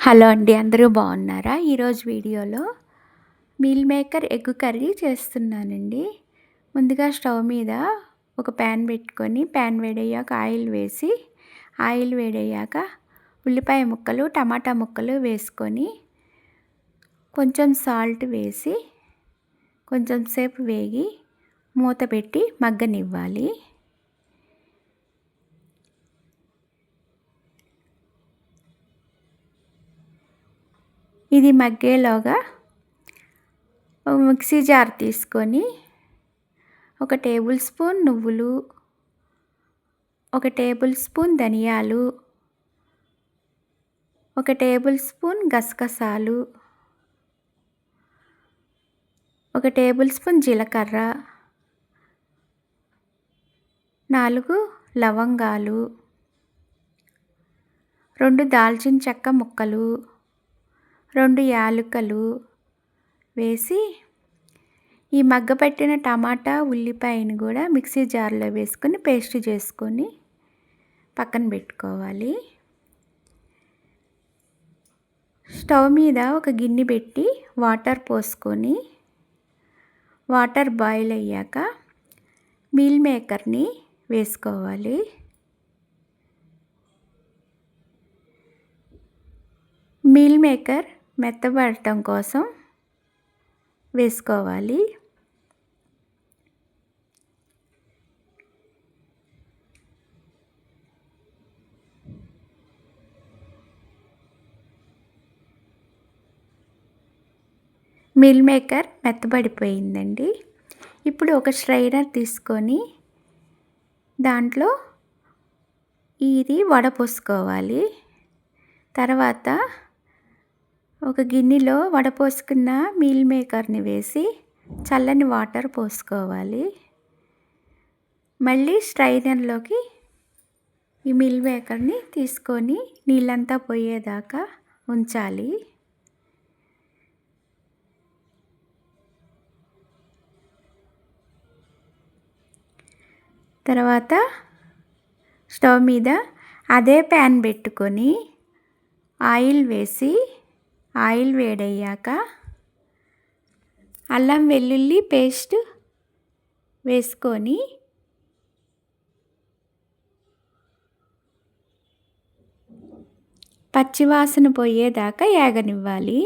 Hello అండి అందరూ బాగున్నారా? ఈరోజు వీడియోలో మీల్ మేకర్ ఎగ్ కర్రీ చేస్తున్నానండి. ముందుగా స్టవ్ మీద ఒక ప్యాన్ పెట్టుకొని ప్యాన్ వేడయ్యాక ఆయిల్ వేసి ఆయిల్ వేడయ్యాక ఉల్లిపాయ ముక్కలు టమాటా ముక్కలు వేసుకొని కొంచెం సాల్ట్ వేసి కొంచెం సేపు వేగి మూత పెట్టి మగ్గనివ్వాలి. ఇది మగ్గేలోగా మిక్సీ జార్ తీసుకొని ఒక టేబుల్ స్పూన్ నువ్వులు ఒక టేబుల్ స్పూన్ ధనియాలు ఒక టేబుల్ స్పూన్ గసగసాలు ఒక టేబుల్ స్పూన్ జీలకర్ర నాలుగు లవంగాలు రెండు దాల్చిన చెక్క ముక్కలు రెండు యాలకులు వేసి ఈ మగ్గపెట్టిన టమాటా ఉల్లిపాయని కూడా మిక్సీ జార్లో వేసుకొని పేస్ట్ చేసుకొని పక్కన పెట్టుకోవాలి. స్టవ్ మీద ఒక గిన్నె పెట్టి వాటర్ పోసుకొని వాటర్ బాయిల్ అయ్యాక మీల్ మేకర్ని వేసుకోవాలి. మీల్ మేకర్ మెత్తబడటం కోసం వేసుకోవాలి. మిల్ మేకర్ మెత్తబడిపోయిందండి. ఇప్పుడు ఒక స్ట్రైనర్ తీసుకొని దాంట్లో ఇది వడపోసుకోవాలి. తర్వాత ఒక గిన్నెలో వడపోసుకున్న మీల్ మేకర్ని వేసి చల్లని వాటర్ పోసుకోవాలి. మళ్ళీ స్ట్రైనర్లోకి ఈ మిల్ మేకర్ని తీసుకొని నీళ్ళంతా పోయేదాకా ఉంచాలి. తర్వాత స్టవ్ మీద అదే ప్యాన్ పెట్టుకొని ఆయిల్ వేసి ఆయిల్ వేడయ్యాక అల్లం వెల్లుల్లి పేస్ట్ వేసుకొని పచ్చివాసన పోయేదాకా ఏగనివ్వాలి.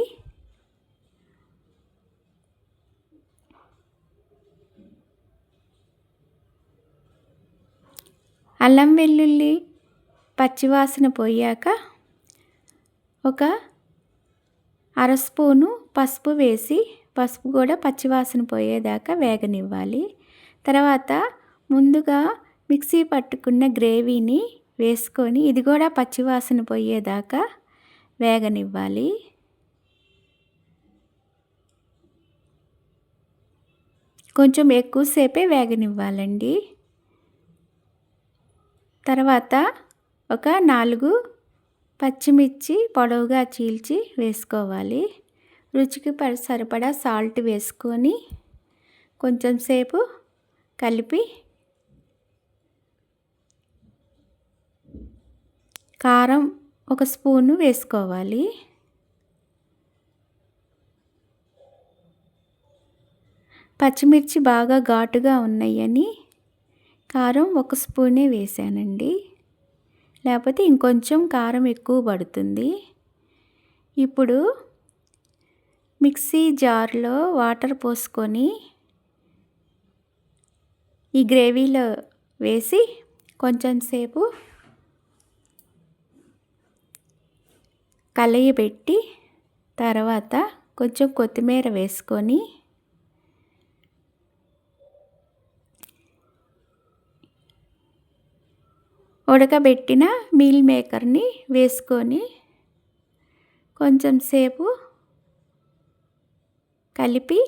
అల్లం వెల్లుల్లి పచ్చివాసన పోయాక ఒక అర స్పూను పసుపు వేసి పసుపు కూడా పచ్చివాసన పోయేదాకా వేగనివ్వాలి. తర్వాత ముందుగా మిక్సీ పట్టుకున్న గ్రేవీని వేసుకొని ఇది కూడా పచ్చివాసన పోయేదాకా వేగనివ్వాలి. కొంచెం ఎక్కువసేపే వేగనివ్వాలండి. తర్వాత ఒక నాలుగు పచ్చిమిర్చి పొడవుగా చీల్చి వేసుకోవాలి. రుచికి సరిపడా సాల్ట్ వేసుకొని కొంచెం సేపు కలిపి కారం ఒక స్పూను వేసుకోవాలి. పచ్చిమిర్చి బాగా ఘాటుగా ఉన్నాయని కారం ఒక స్పూనే వేసానండి. లేకపోతే ఇంకొంచెం కారం ఎక్కువ పడుతుంది. ఇప్పుడు మిక్సీ జార్లో వాటర్ పోసుకొని ఈ గ్రేవీలో వేసి కొంచెం సేపు కలయబెట్టి తర్వాత కొంచెం కొత్తిమీర వేసుకొని ఉడకబెట్టిన మీల్ మేకర్ని వేసుకొని కొంచెం సేపు కలిపి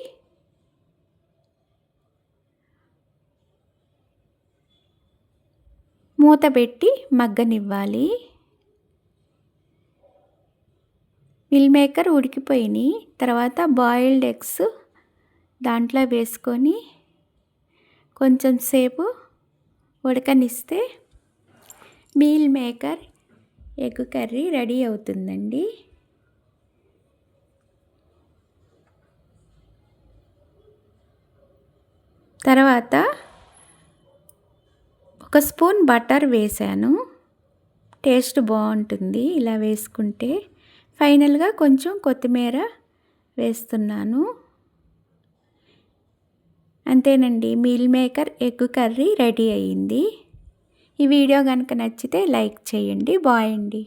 మూత పెట్టి మగ్గనివ్వాలి. మిల్ మేకర్ ఉడికిపోయినాయి తర్వాత బాయిల్డ్ ఎగ్స్ దాంట్లో వేసుకొని కొంచెం సేపు ఉడకనిస్తే meal maker egg curry ready అవుతుందండి. తర్వాత ఒక స్పూన్ బటర్ వేశాను టేస్ట్ బాగుంటుంది ఇలా వేసుకుంటే. ఫైనల్గా కొంచెం కొత్తిమీర వేస్తున్నాను. అంతేనండి meal maker egg curry ready అయ్యింది ఈ వీడియో కనుక నచ్చితే లైక్ చేయండి బాయ్ అండి.